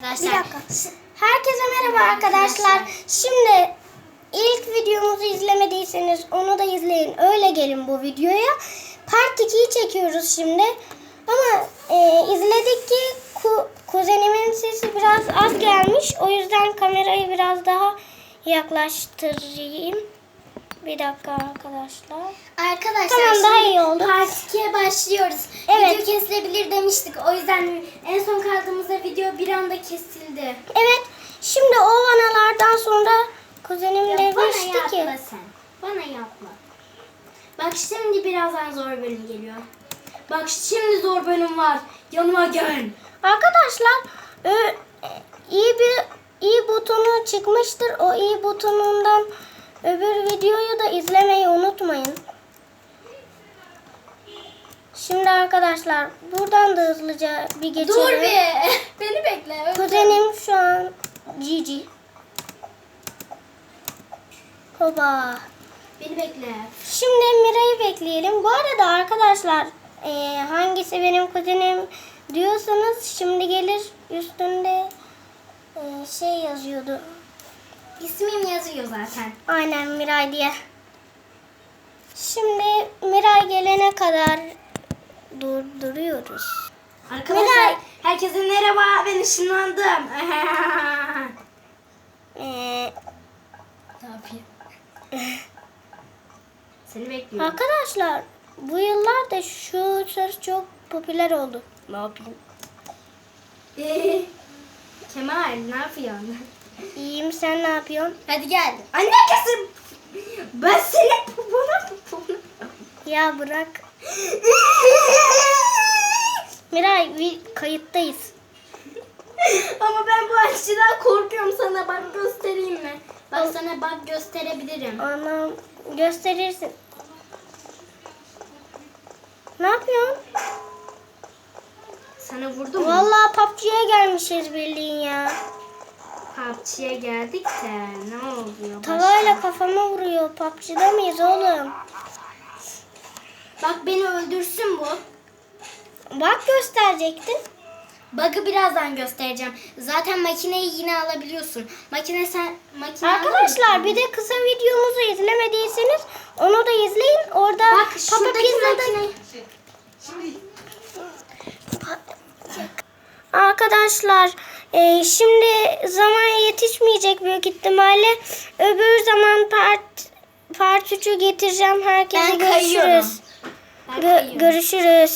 Bir Arkadaşlar. dakika. Herkese merhaba arkadaşlar. Şimdi ilk videomuzu izlemediyseniz onu da izleyin. Öyle gelin bu videoya. Part 2'yi çekiyoruz şimdi. Ama e, izledik ki ku- kuzenimin sesi biraz az gelmiş. O yüzden kamerayı biraz daha yaklaştırayım. Bir dakika arkadaşlar. Arkadaşlar Tamam, daha iyi oldu. Part 2'ye başlıyoruz. Evet. Video kesilebilir demiştik. O yüzden en son kaldığımızda video bir anda kesildi. Evet. Şimdi o vanalardan sonra kuzenim Ya bana demişti ki. yapma sen. Bana yapma. Bak şimdi birazdan zor bölüm geliyor. Bak şimdi zor bölüm var. Yanıma gel. Arkadaşlar ö- e, iyi bir iyi butonu çıkmıştır. O iyi butonundan öbür videoyu da izlemeyi unutmayın. Şimdi arkadaşlar buradan da hızlıca bir geçelim. Dur bir. Beni bekle. Kuzenim şu an Cici. Hoba. Beni bekle. Şimdi Mira'yı bekleyelim. Bu arada arkadaşlar e, hangisi benim kuzenim diyorsanız şimdi gelir üstünde e, şey yazıyordu. İsmim yazıyor zaten. Aynen Miray diye. Şimdi Miray gelene kadar durduruyoruz. Arkadaşlar Miray. herkese merhaba. Ben ışınlandım. E, ne yapayım? Seni bekliyorum. arkadaşlar bu yıllarda şu söz çok popüler oldu. Ne yapayım? Ee, Kemal ne yapıyorsun? İyiyim sen ne yapıyorsun? Hadi gel. Anne kızım. Ben seni bana Ya bırak. Miray bir kayıttayız. Ama ben bu aşçıdan korkuyorum sana bak göstereyim mi? Bak sana bak gösterebilirim. Anam gösterirsin. Ne yapıyorsun? Sana vurdum mu? Vallahi PUBG'ye gelmişiz bildiğin ya. PUBG'ye geldik de ne oluyor? Tavayla kafama vuruyor. PUBG'de miyiz oğlum? Bak beni öldürsün bu. Bak gösterecektin. Bug'ı birazdan göstereceğim. Zaten makineyi yine alabiliyorsun. Makine sen makine Arkadaşlar bir de kısa videomuzu izlemediyseniz onu da izleyin. Orada Bak Papa Pizza'da. Arkadaşlar e, şimdi zaman yetişmeyecek büyük ihtimalle. Öbür zaman part part 3'ü getireceğim. Herkese Ben kayıyorum. görüşürüz. Ben Gö- görüşürüz.